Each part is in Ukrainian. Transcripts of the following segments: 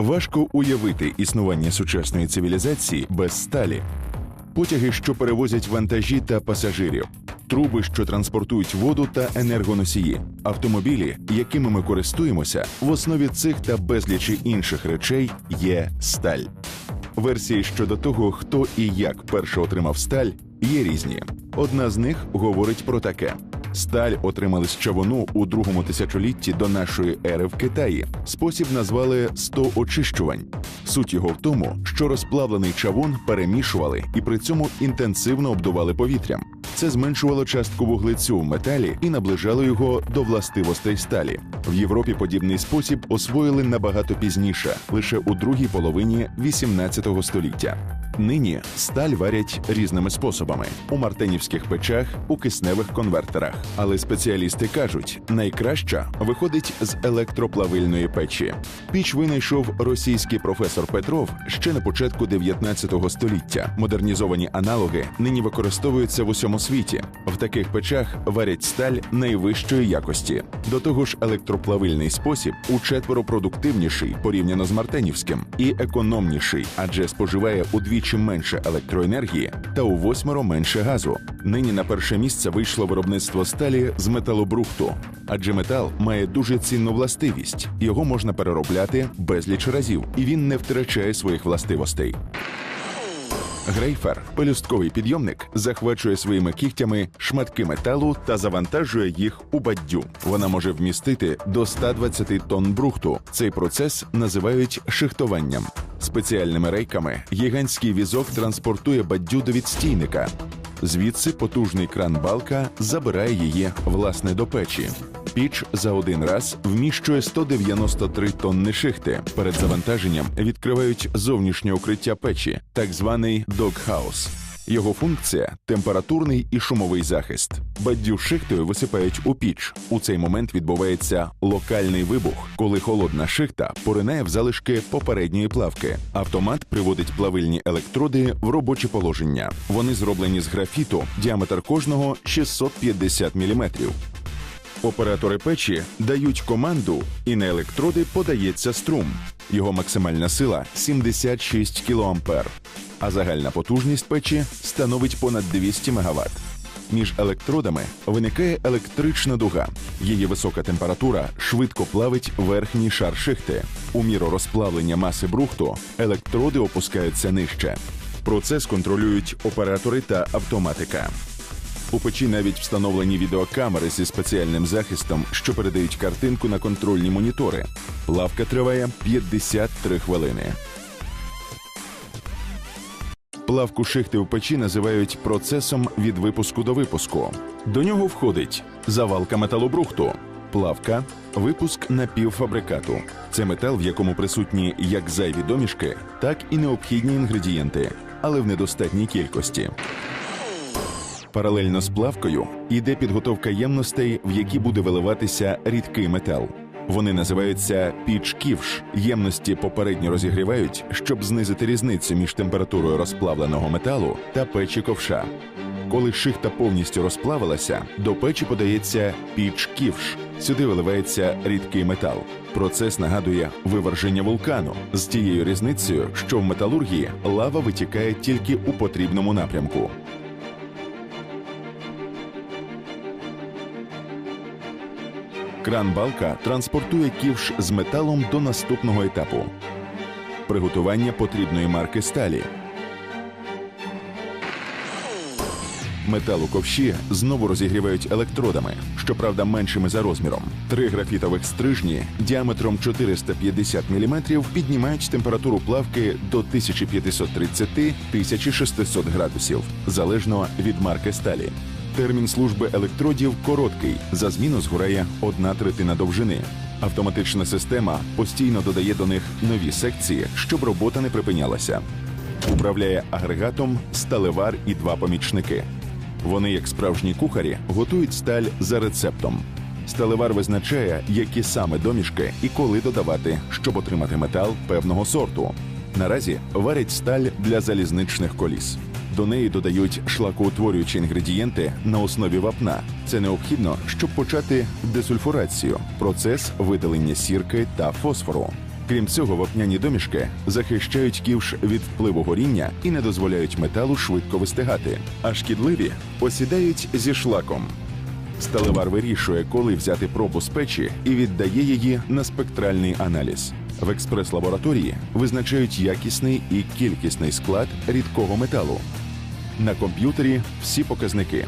Важко уявити існування сучасної цивілізації без сталі. Потяги, що перевозять вантажі та пасажирів, труби, що транспортують воду та енергоносії, автомобілі, якими ми користуємося, в основі цих та безлічі інших речей є сталь. Версії щодо того, хто і як перше отримав сталь, є різні. Одна з них говорить про таке: сталь отримали з чавуну у другому тисячолітті до нашої ери в Китаї. Спосіб назвали «сто очищувань. Суть його в тому, що розплавлений чавун перемішували і при цьому інтенсивно обдували повітрям. Це зменшувало частку вуглецю в металі і наближало його до властивостей сталі. В Європі подібний спосіб освоїли набагато пізніше, лише у другій половині 18 століття. Нині сталь варять різними способами у мартенівських печах, у кисневих конвертерах. Але спеціалісти кажуть, найкраща виходить з електроплавильної печі. Піч винайшов російський професор Петров ще на початку 19 століття. Модернізовані аналоги нині використовуються в усьому світі. В таких печах варять сталь найвищої якості. До того ж, електроплавильний спосіб учетверо продуктивніший порівняно з мартенівським і економніший, адже споживає удвічі менше електроенергії та у восьмеро менше газу. Нині на перше місце вийшло виробництво сталі з металобрухту, адже метал має дуже цінну властивість. Його можна переробляти безліч разів, і він не втрачає своїх властивостей. Грейфер, пелюстковий підйомник, захвачує своїми кігтями шматки металу та завантажує їх у баддю. Вона може вмістити до 120 тонн брухту. Цей процес називають шихтуванням. Спеціальними рейками гігантський візок транспортує баддю до відстійника. Звідси потужний кран балка забирає її власне до печі. Піч за один раз вміщує 193 тонни шихти. Перед завантаженням відкривають зовнішнє укриття печі, так званий догхаус. Його функція температурний і шумовий захист. Баддю шихтою висипають у піч. У цей момент відбувається локальний вибух, коли холодна шихта поринає в залишки попередньої плавки. Автомат приводить плавильні електроди в робоче положення. Вони зроблені з графіту, діаметр кожного 650 мм. Оператори печі дають команду, і на електроди подається струм. Його максимальна сила 76 кА, а загальна потужність печі становить понад 200 МВт. Між електродами виникає електрична дуга. Її висока температура швидко плавить верхній шар шихти. У міру розплавлення маси брухту електроди опускаються нижче. Процес контролюють оператори та автоматика. У печі навіть встановлені відеокамери зі спеціальним захистом, що передають картинку на контрольні монітори. Плавка триває 53 хвилини. Плавку шихти в печі називають процесом від випуску до випуску. До нього входить завалка металобрухту, плавка, випуск напівфабрикату. Це метал, в якому присутні як зайві домішки, так і необхідні інгредієнти, але в недостатній кількості. Паралельно з плавкою йде підготовка ємностей, в які буде виливатися рідкий метал. Вони називаються піч-ківш. Ємності попередньо розігрівають, щоб знизити різницю між температурою розплавленого металу та печі ковша. Коли шихта повністю розплавилася, до печі подається піч-ківш. Сюди виливається рідкий метал. Процес нагадує виверження вулкану з тією різницею, що в металургії лава витікає тільки у потрібному напрямку. Кран балка транспортує ківш з металом до наступного етапу приготування потрібної марки сталі. Метал у ковші знову розігрівають електродами, щоправда, меншими за розміром. Три графітових стрижні діаметром 450 мм піднімають температуру плавки до 1530-1600 градусів, залежно від марки сталі. Термін служби електродів короткий. За зміну згорає одна третина довжини. Автоматична система постійно додає до них нові секції, щоб робота не припинялася. Управляє агрегатом сталевар і два помічники. Вони, як справжні кухарі, готують сталь за рецептом. Сталевар визначає, які саме домішки і коли додавати, щоб отримати метал певного сорту. Наразі варять сталь для залізничних коліс. До неї додають шлакоутворюючі інгредієнти на основі вапна. Це необхідно, щоб почати десульфурацію процес видалення сірки та фосфору. Крім цього, вапняні домішки захищають ківш від впливу горіння і не дозволяють металу швидко вистигати, а шкідливі осідають зі шлаком. Сталевар вирішує, коли взяти пробу з печі і віддає її на спектральний аналіз. В експрес-лабораторії визначають якісний і кількісний склад рідкого металу. На комп'ютері всі показники.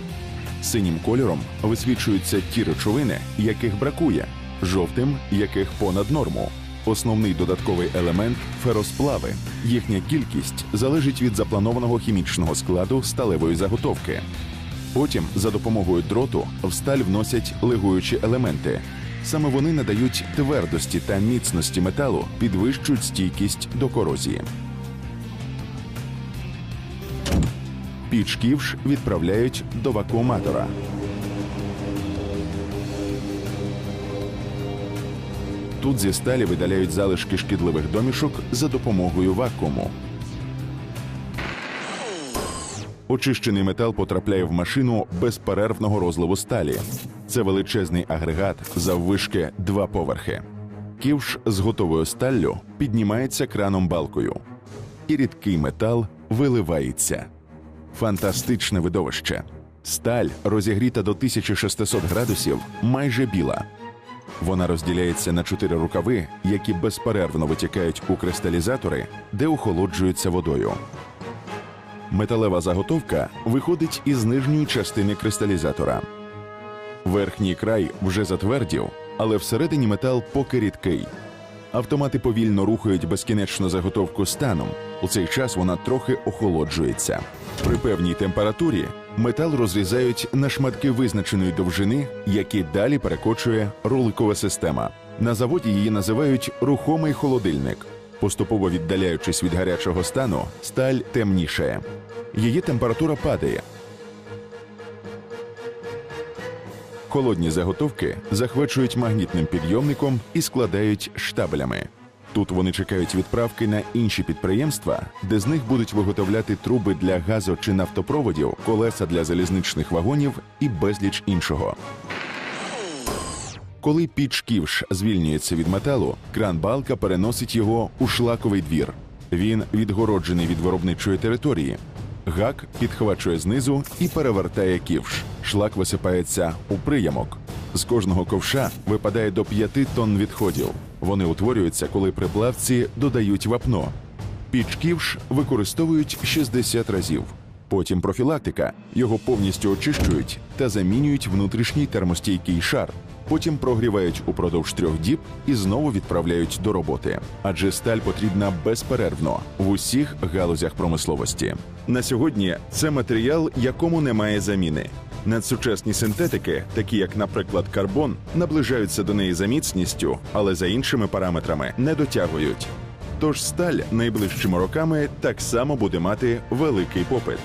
Синім кольором висвічуються ті речовини, яких бракує, жовтим, яких понад норму. Основний додатковий елемент феросплави. Їхня кількість залежить від запланованого хімічного складу сталевої заготовки. Потім за допомогою дроту в сталь вносять легуючі елементи. Саме вони надають твердості та міцності металу, підвищують стійкість до корозії. Піч ківш відправляють до вакууматора. Тут зі сталі видаляють залишки шкідливих домішок за допомогою вакууму. Очищений метал потрапляє в машину безперервного розливу сталі. Це величезний агрегат заввишки два поверхи. Ківш з готовою сталлю піднімається краном балкою, і рідкий метал виливається. Фантастичне видовище. Сталь, розігріта до 1600 градусів, майже біла. Вона розділяється на чотири рукави, які безперервно витікають у кристалізатори, де охолоджуються водою. Металева заготовка виходить із нижньої частини кристалізатора. Верхній край вже затвердів, але всередині метал поки рідкий. Автомати повільно рухають безкінечну заготовку станом. У цей час вона трохи охолоджується. При певній температурі метал розрізають на шматки визначеної довжини, які далі перекочує роликова система. На заводі її називають рухомий холодильник. Поступово віддаляючись від гарячого стану, сталь темнішає. Її температура падає. Холодні заготовки захвачують магнітним підйомником і складають штабелями. Тут вони чекають відправки на інші підприємства, де з них будуть виготовляти труби для газо чи нафтопроводів, колеса для залізничних вагонів і безліч іншого. Коли піч ківш звільнюється від металу, кран балка переносить його у шлаковий двір. Він відгороджений від виробничої території. Гак підхвачує знизу і перевертає ківш. Шлак висипається у приямок. З кожного ковша випадає до 5 тонн відходів. Вони утворюються, коли приплавці додають вапно. Піч ківш використовують 60 разів. Потім профілактика його повністю очищують та замінюють внутрішній термостійкий шар. Потім прогрівають упродовж трьох діб і знову відправляють до роботи. Адже сталь потрібна безперервно в усіх галузях промисловості. На сьогодні це матеріал, якому немає заміни. Надсучасні синтетики, такі як, наприклад, карбон, наближаються до неї за міцністю, але за іншими параметрами не дотягують. Тож сталь найближчими роками так само буде мати великий попит.